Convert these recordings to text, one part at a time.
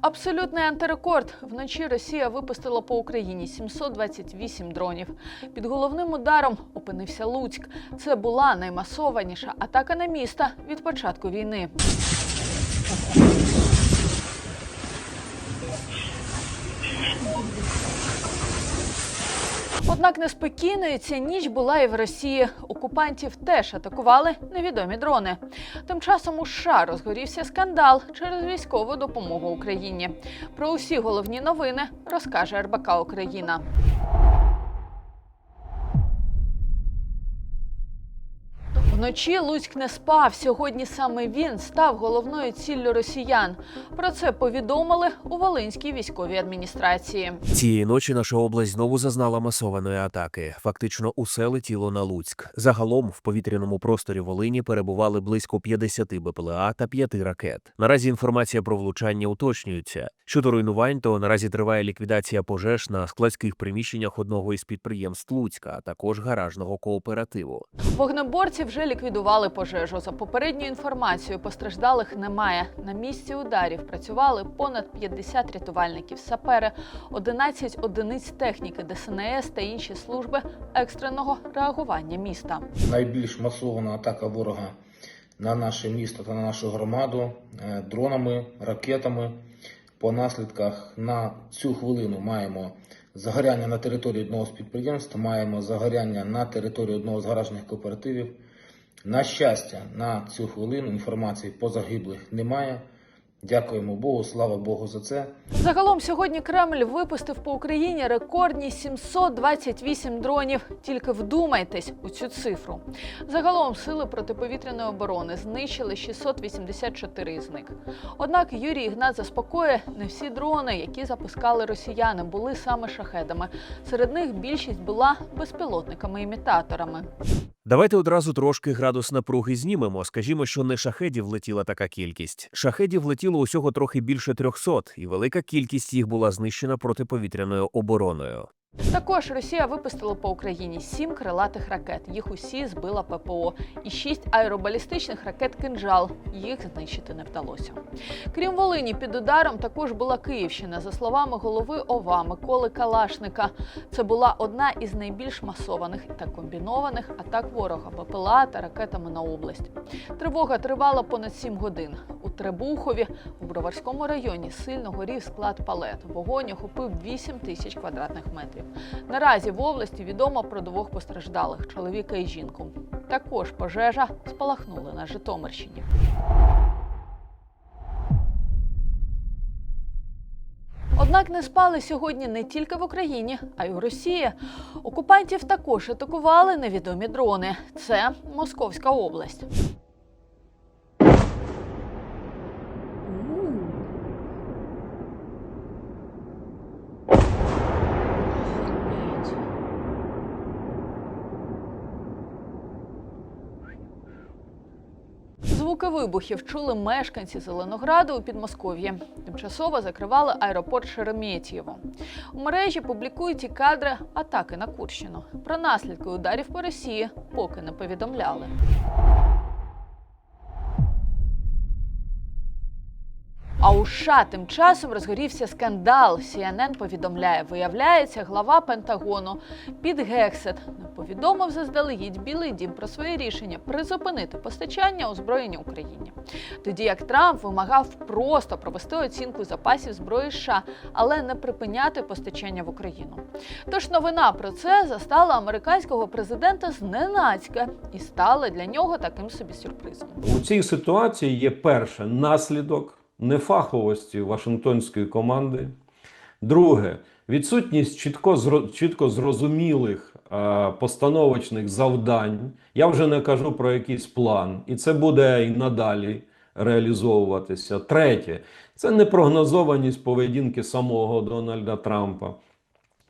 Абсолютний антирекорд. Вночі Росія випустила по Україні 728 дронів. Під головним ударом опинився Луцьк. Це була наймасованіша атака на міста від початку війни. Однак неспокійною ця ніч була і в Росії. Окупантів теж атакували невідомі дрони. Тим часом у США розгорівся скандал через військову допомогу Україні. Про усі головні новини розкаже РБК Україна. Вночі Луцьк не спав. Сьогодні саме він став головною ціллю росіян. Про це повідомили у Волинській військовій адміністрації. Цієї ночі наша область знову зазнала масованої атаки. Фактично усе летіло на Луцьк. Загалом в повітряному просторі Волині перебували близько 50 БПЛА та 5 ракет. Наразі інформація про влучання уточнюється. Щодо руйнувань, то наразі триває ліквідація пожеж на складських приміщеннях одного із підприємств Луцька, а також гаражного кооперативу. Вогнеборці вже ліквідували пожежу. За попередньою інформацією, постраждалих немає. На місці ударів працювали понад 50 рятувальників, сапери, 11 одиниць техніки ДСНС та інші служби екстреного реагування міста. найбільш масована атака ворога на наше місто та на нашу громаду е, дронами, ракетами. По наслідках на цю хвилину маємо загоряння на території одного з підприємств, маємо загоряння на території одного з гаражних кооперативів. На щастя, на цю хвилину інформації по загиблих немає. Дякуємо Богу, слава Богу за це. Загалом сьогодні Кремль випустив по Україні рекордні 728 дронів. Тільки вдумайтесь у цю цифру. Загалом сили протиповітряної оборони знищили 684 з них. Однак Юрій Ігнат заспокоює, не всі дрони, які запускали росіяни, були саме шахедами. Серед них більшість була безпілотниками-імітаторами. Давайте одразу трошки градус напруги знімемо. Скажімо, що не шахедів летіла така кількість. Шахедів летіло усього трохи більше 300, і велика кількість їх була знищена протиповітряною обороною. Також Росія випустила по Україні сім крилатих ракет. Їх усі збила ППО, і шість аеробалістичних ракет «Кинжал». Їх знищити не вдалося. Крім Волині, під ударом також була Київщина. За словами голови ОВА Миколи Калашника, це була одна із найбільш масованих та комбінованих атак ворога БПЛА та ракетами на область. Тривога тривала понад сім годин. У Требухові у Броварському районі сильно горів склад палет. Вогонь охопив 8 тисяч квадратних метрів. Наразі в області відомо про двох постраждалих чоловіка і жінку. Також пожежа спалахнула на Житомирщині. Однак не спали сьогодні не тільки в Україні, а й у Росії. Окупантів також атакували невідомі дрони. Це Московська область. Звуки вибухів чули мешканці Зеленограду у Підмосков'ї. Тимчасово закривали аеропорт Шереметьєво. У мережі публікують і кадри атаки на Курщину. Про наслідки ударів по Росії поки не повідомляли. У США тим часом розгорівся скандал. CNN повідомляє, виявляється, глава Пентагону Піт Гексет повідомив заздалегідь Білий Дім про своє рішення призупинити постачання озброєння Україні. Тоді як Трамп вимагав просто провести оцінку запасів зброї США, але не припиняти постачання в Україну. Тож новина про це застала американського президента зненацька і стала для нього таким собі сюрпризом. У цій ситуації є перше наслідок нефаховості Вашингтонської команди. Друге, відсутність чітко, чітко зрозумілих е, постановочних завдань. Я вже не кажу про якийсь план, і це буде і надалі реалізовуватися. Третє, це непрогнозованість поведінки самого Дональда Трампа.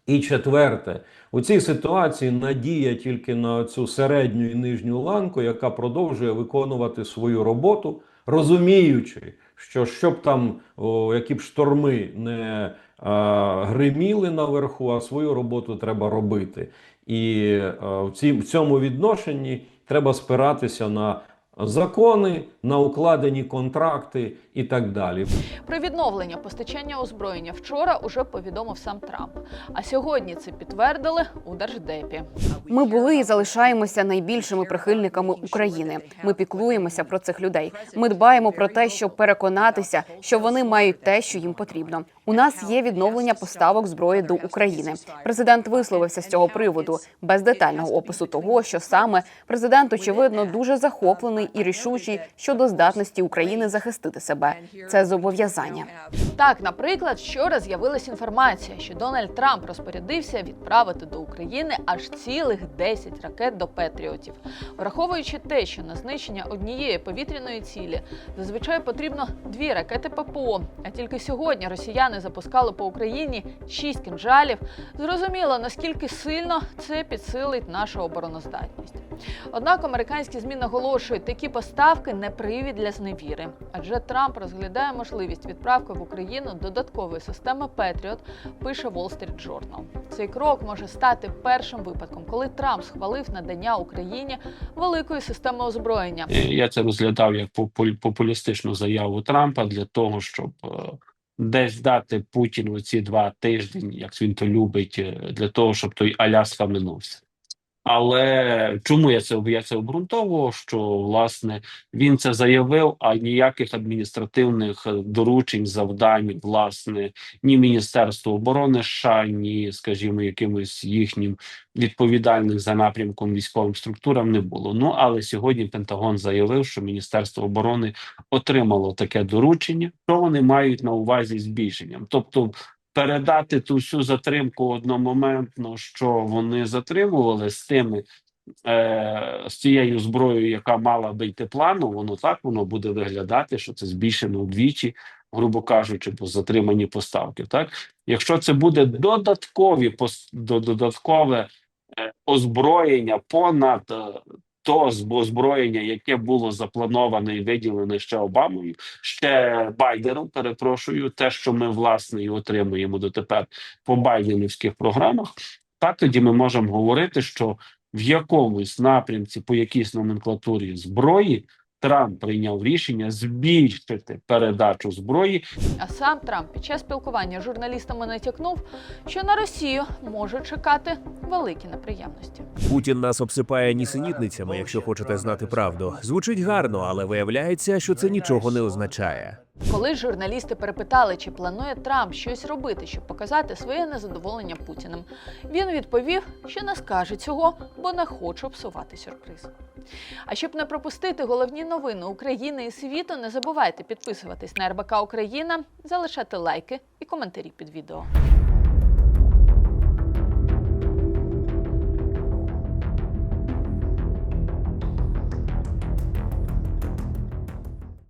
І четверте, у цій ситуації надія тільки на цю середню і нижню ланку, яка продовжує виконувати свою роботу, розуміючи, що щоб там о, які б шторми не а, гриміли наверху, а свою роботу треба робити. І а, в, цій, в цьому відношенні треба спиратися на закони, на укладені контракти і так далі. Про відновлення постачання озброєння вчора уже повідомив сам Трамп. А сьогодні це підтвердили у держдепі. Ми були і залишаємося найбільшими прихильниками України. Ми піклуємося про цих людей. Ми дбаємо про те, щоб переконатися, що вони мають те, що їм потрібно. У нас є відновлення поставок зброї до України. Президент висловився з цього приводу без детального опису того, що саме президент очевидно дуже захоплений і рішучий щодо здатності України захистити себе. Це зобов'язання. Так, наприклад, вчора з'явилась інформація, що Дональд Трамп розпорядився відправити до України аж цілих 10 ракет до Петріотів. Враховуючи те, що на знищення однієї повітряної цілі зазвичай потрібно дві ракети ППО. А тільки сьогодні росіяни запускали по Україні 6 кинжалів. Зрозуміло, наскільки сильно це підсилить нашу обороноздатність. Однак американські змі наголошують, такі поставки не привід для зневіри, адже Трамп розглядає можливість відправки в Україну додаткової системи Петріот, пише Wall Street Journal. Цей крок може стати першим випадком, коли Трамп схвалив надання Україні великої системи озброєння. Я це розглядав як популістичну заяву Трампа для того, щоб е, десь дати Путіну ці два тижні, як він то любить, е, для того, щоб той аля схаменувся. Але чому я це я це обґрунтовував? Що власне він це заявив, а ніяких адміністративних е, доручень, завдань, власне, ні Міністерству оборони США, ні, скажімо, якимось їхнім відповідальних за напрямком військовим структурам не було. Ну але сьогодні Пентагон заявив, що Міністерство оборони отримало таке доручення, що вони мають на увазі збільшенням, тобто. Передати ту всю затримку одномоментно, що вони затримували з тими е, з цією зброєю, яка мала би йти плану, воно так воно буде виглядати, що це збільшено вдвічі, грубо кажучи, по затримані поставки. Так, якщо це буде додаткові додаткове е, озброєння понад е, то зб- озброєння, яке було заплановане і виділене ще Обамою, ще Байденом, перепрошую, те, що ми власне і отримуємо дотепер по байденівських програмах, так тоді ми можемо говорити, що в якомусь напрямці, по якійсь номенклатурі зброї, Трамп прийняв рішення збільшити передачу зброї А сам Трамп під час спілкування з журналістами натякнув, що на Росію може чекати великі неприємності. Путін нас обсипає нісенітницями, якщо хочете знати правду. Звучить гарно, але виявляється, що це нічого не означає. Коли журналісти перепитали, чи планує Трамп щось робити, щоб показати своє незадоволення Путіним, він відповів, що не скаже цього, бо не хоче псувати сюрприз. А щоб не пропустити головні новини України і світу, не забувайте підписуватись на РБК Україна, залишати лайки і коментарі під відео.